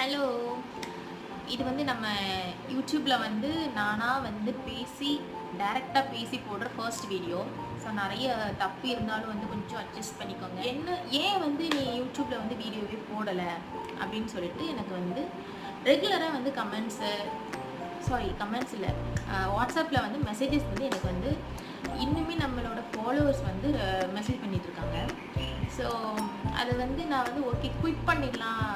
Hello இது வந்து நம்ம யூடியூப்பில் வந்து நானாக வந்து பேசி டைரெக்டாக பேசி போடுற ஃபர்ஸ்ட் வீடியோ ஸோ நிறைய தப்பு இருந்தாலும் வந்து கொஞ்சம் அட்ஜஸ்ட் பண்ணிக்கோங்க. என்ன ஏன் வந்து நீ யூடியூப்பில் வந்து வீடியோவே போடலை? அப்படின்னு சொல்லிட்டு எனக்கு வந்து ரெகுலராக வந்து கமெண்ட்ஸு சாரி கமெண்ட்ஸ் இல்லை. வாட்ஸ்அப்பில் வந்து மெசேஜஸ் வந்து எனக்கு வந்து இன்னுமே நம்மளோட ஃபாலோவர்ஸ் வந்து மெசேஜ் பண்ணிகிட்ருக்காங்க இருக்காங்க. ஸோ அது வந்து நான் வந்து ஓகே குயிட் பண்ணிடலாம்.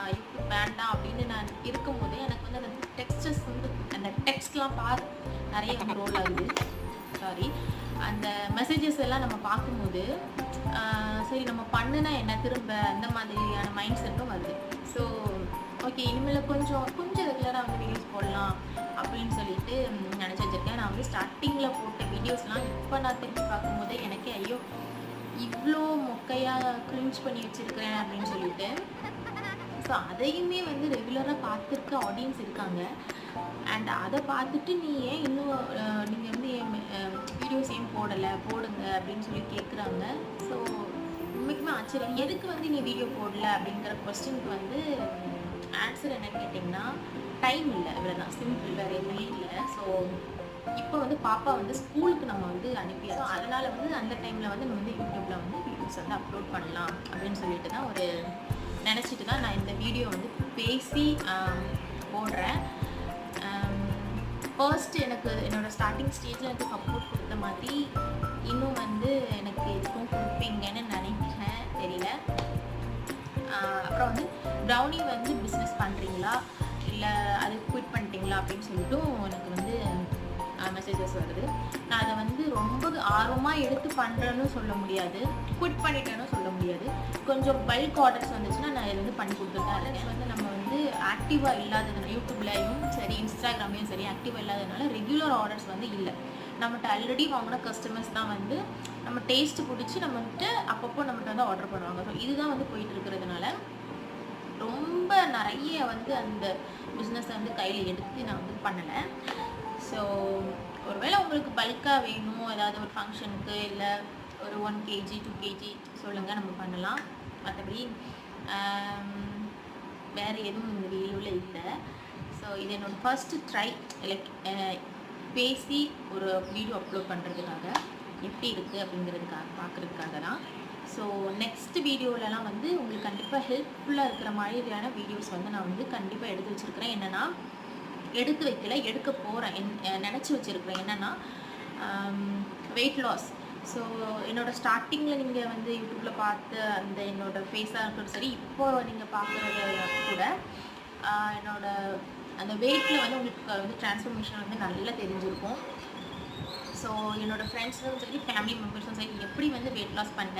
வேண்டாம் அப்படின்னு நான் இருக்கும்போதே எனக்கு வந்து அந்த டெக்ஸ்டர்ஸ் வந்து அந்த டெக்ஸ்ட்லாம் பார். நிறைய ரோல் ஆகுது. சாரி அந்த மெசேஜஸ் எல்லாம் நம்ம பார்க்கும்போது சரி நம்ம பண்ணுனா என்ன? திரும்ப அந்த மாதிரியான மைண்ட் செட்டும் வருது. ஸோ ஓகே இனிமேல் கொஞ்சம் கொஞ்சம் ரெகுலராக வந்து வீடியோஸ் போடலாம் அப்படின்னு சொல்லிட்டு நினச்சி வச்சிருக்கேன் நான் வந்து ஸ்டார்டிங்கில் போட்ட வீடியோஸ்லாம் இப்போ நான் திரும்பி பார்க்கும்போதே எனக்கே ஐயோ இவ்வளோ மொக்கையாக க்ரிஞ்ச் பண்ணி வச்சுருக்கிறேன் அப்படின்னு சொல்லிட்டு ஸோ அதையுமே வந்து ரெகுலராக பார்த்துருக்க ஆடியன்ஸ் இருக்காங்க. அண்ட் அதை பார்த்துட்டு நீ ஏன் இன்னும் நீங்கள் வந்து என் வீடியோஸ் ஏன் போடலை? போடுங்க அப்படின்னு சொல்லி கேட்குறாங்க ஸோ உண்மைக்குமே ஆச்சரியம். எதுக்கு வந்து நீ வீடியோ போடல அப்படிங்கிற கொஸ்டினுக்கு வந்து ஆன்சர் என்னன்னு கேட்டிங்கன்னா டைம் இல்லை. இவ்வளோ தான் சிம்பிள் வேறு எதுவுமே இல்லை. ஸோ இப்போ வந்து பாப்பா வந்து ஸ்கூலுக்கு நம்ம வந்து அனுப்பியாச்சு. அதனால் வந்து அந்த டைமில் வந்து நம்ம வந்து யூடியூப்பில் வந்து வீடியோஸ் வந்து அப்லோட் பண்ணலாம் அப்படின்னு சொல்லிட்டு தான் ஒரு நினச்சிட்டு தான் நான் இந்த வீடியோ வந்து பேசி போடுறேன். ஃபர்ஸ்ட் எனக்கு என்னோட ஸ்டார்டிங் ஸ்டேஜில் எனக்கு சப்போர்ட் கொடுத்த மாதிரி இன்னும் வந்து எனக்கு எதுக்கும் கொடுப்பீங்கன்னு நினைக்கிறேன் தெரியல. அப்புறம் வந்து ப்ரௌனி வந்து பிஸ்னஸ் பண்ணுறீங்களா இல்லை அது குவிட் பண்ணிட்டீங்களா? அப்படின்னு சொல்லிட்டு எனக்கு வந்து மெசேஜஸ் வருது. நான் அதை வந்து ரொம்ப ஆர்வமாக எடுத்து பண்ணுறேன்னு சொல்ல முடியாது. குவிட் பண்ணிட்டேன்னு சொல்ல முடியாது. கொஞ்சம் பல்க் ஆர்டர்ஸ் வந்துச்சுன்னா நான் இது வந்து பண்ணி கொடுத்துருக்கேன். அது வந்து நம்ம வந்து ஆக்டிவாக இல்லாததுனால யூடியூப்லேயும் சரி இன்ஸ்டாகிராம்லேயும் சரி ஆக்டிவாக இல்லாததுனால ரெகுலர் ஆர்டர்ஸ் வந்து இல்லை. நம்மகிட்ட ஆல்ரெடி வாங்கின கஸ்டமர்ஸ் தான் வந்து நம்ம டேஸ்ட் பிடிச்சி நம்ம வந்துட்டு அப்பப்போ நம்மகிட்ட வந்து ஆர்டர் பண்ணுவாங்க. ஸோ இதுதான் வந்து போயிட்டு இருக்கிறதுனால ரொம்ப நிறைய வந்து அந்த பிஸ்னஸை வந்து கையில் எடுத்து நான் வந்து பண்ணலை. ஸோ ஒருவேளை உங்களுக்கு பல்காக வேணும் ஏதாவது ஒரு ஃபங்க்ஷனுக்கு இல்லை ஒரு ஒன் கேஜி டூ கேஜி சொல்லுங்கள் நம்ம பண்ணலாம். மற்றபடி வேறு எதுவும் இந்த வீடியோவில் இல்லை. ஸோ இது என்னோடய ஃபஸ்ட்டு ட்ரை லைக் பேசி ஒரு வீடியோ அப்லோட் பண்ணுறதுக்காக எப்படி இருக்குது அப்படிங்கிறதுக்காக பார்க்குறதுக்காக தான். ஸோ நெக்ஸ்ட் வீடியோலலாம் வந்து உங்களுக்கு கண்டிப்பாக ஹெல்ப்ஃபுல்லாக இருக்கிற மாதிரியான வீடியோஸ் வந்து நான் வந்து கண்டிப்பாக எடுத்து வச்சுருக்கிறேன். என்னென்னா எடுத்து வைக்கல எடுக்க போகிறேன் என் நினச்சி வச்சுருக்கிறேன். என்னென்னா வெயிட் லாஸ் ஸோ என்னோடய ஸ்டார்டிங்கில் நீங்கள் வந்து யூடியூப்பில் பார்த்து அந்த என்னோட ஃபேஸாக இருக்கட்டும் சரி இப்போ நீங்கள் பார்க்குறது கூட என்னோடய அந்த வெயிட்டில் வந்து உங்களுக்கு வந்து டிரான்ஸ்ஃபர்மேஷன் வந்து நல்லா தெரிஞ்சிருக்கும். ஸோ என்னோடய ஃப்ரெண்ட்ஸும் சரி ஃபேமிலி மெம்பர்ஸும் சரி எப்படி வந்து வெயிட் லாஸ் பண்ண?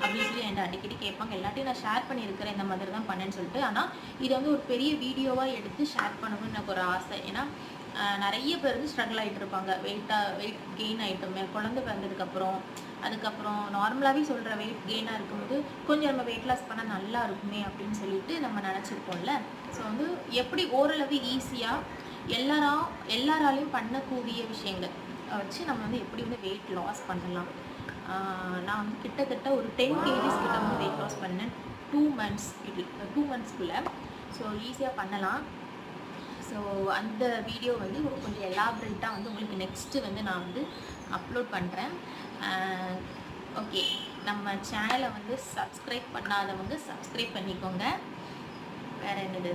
அப்படின்னு சொல்லி என்கிட்ட அடிக்கடி கேட்பாங்க. எல்லாத்தையும் நான் ஷேர் பண்ணியிருக்கிறேன் இந்த மாதிரி தான் பண்ணேன்னு சொல்லிட்டு. ஆனால் இதை வந்து ஒரு பெரிய வீடியோவாக எடுத்து ஷேர் பண்ணணும்னு எனக்கு ஒரு ஆசை. ஏன்னா நிறைய பேர் வந்து ஸ்ட்ரகிள் ஆகிட்டு இருப்பாங்க. வெயிட்டாக வெயிட் கெயின் ஆகிட்டோமே குழந்தை பிறந்ததுக்கப்புறம். அதுக்கப்புறம் நார்மலாகவே சொல்கிற வெயிட் கெயினாக இருக்கும்போது கொஞ்சம் நம்ம வெயிட் லாஸ் பண்ணால் நல்லா இருக்குமே அப்படின்னு சொல்லிட்டு நம்ம நினச்சிருப்போம்ல. ஸோ வந்து எப்படி ஓரளவு ஈஸியாக எல்லாரா எல்லாராலையும் பண்ணக்கூடிய விஷயங்கள் வச்சு நம்ம வந்து எப்படி வந்து வெயிட் லாஸ் பண்ணலாம். நான் வந்து கிட்டத்தட்ட ஒரு டென் கேஜிஸ் கிட்ட வந்து வெயிட் லாஸ் பண்ணேன். டூ மந்த்ஸ் டூ மந்த்ஸ்க்குள்ளே ஸோ ஈஸியாக பண்ணலாம். ஸோ அந்த வீடியோ வந்து கொஞ்சம் எலாபரேட்டாக வந்து உங்களுக்கு நெக்ஸ்ட்டு வந்து நான் வந்து அப்லோட் பண்ணுறேன் ஓகே நம்ம சேனலை வந்து சப்ஸ்கிரைப் பண்ணாதவங்க சப்ஸ்கிரைப் பண்ணிக்கோங்க. வேறு என்னது?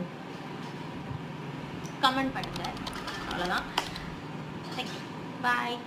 கமெண்ட் பண்ணுங்கள் அவ்வளோதான் தேங்க்யூ பாய்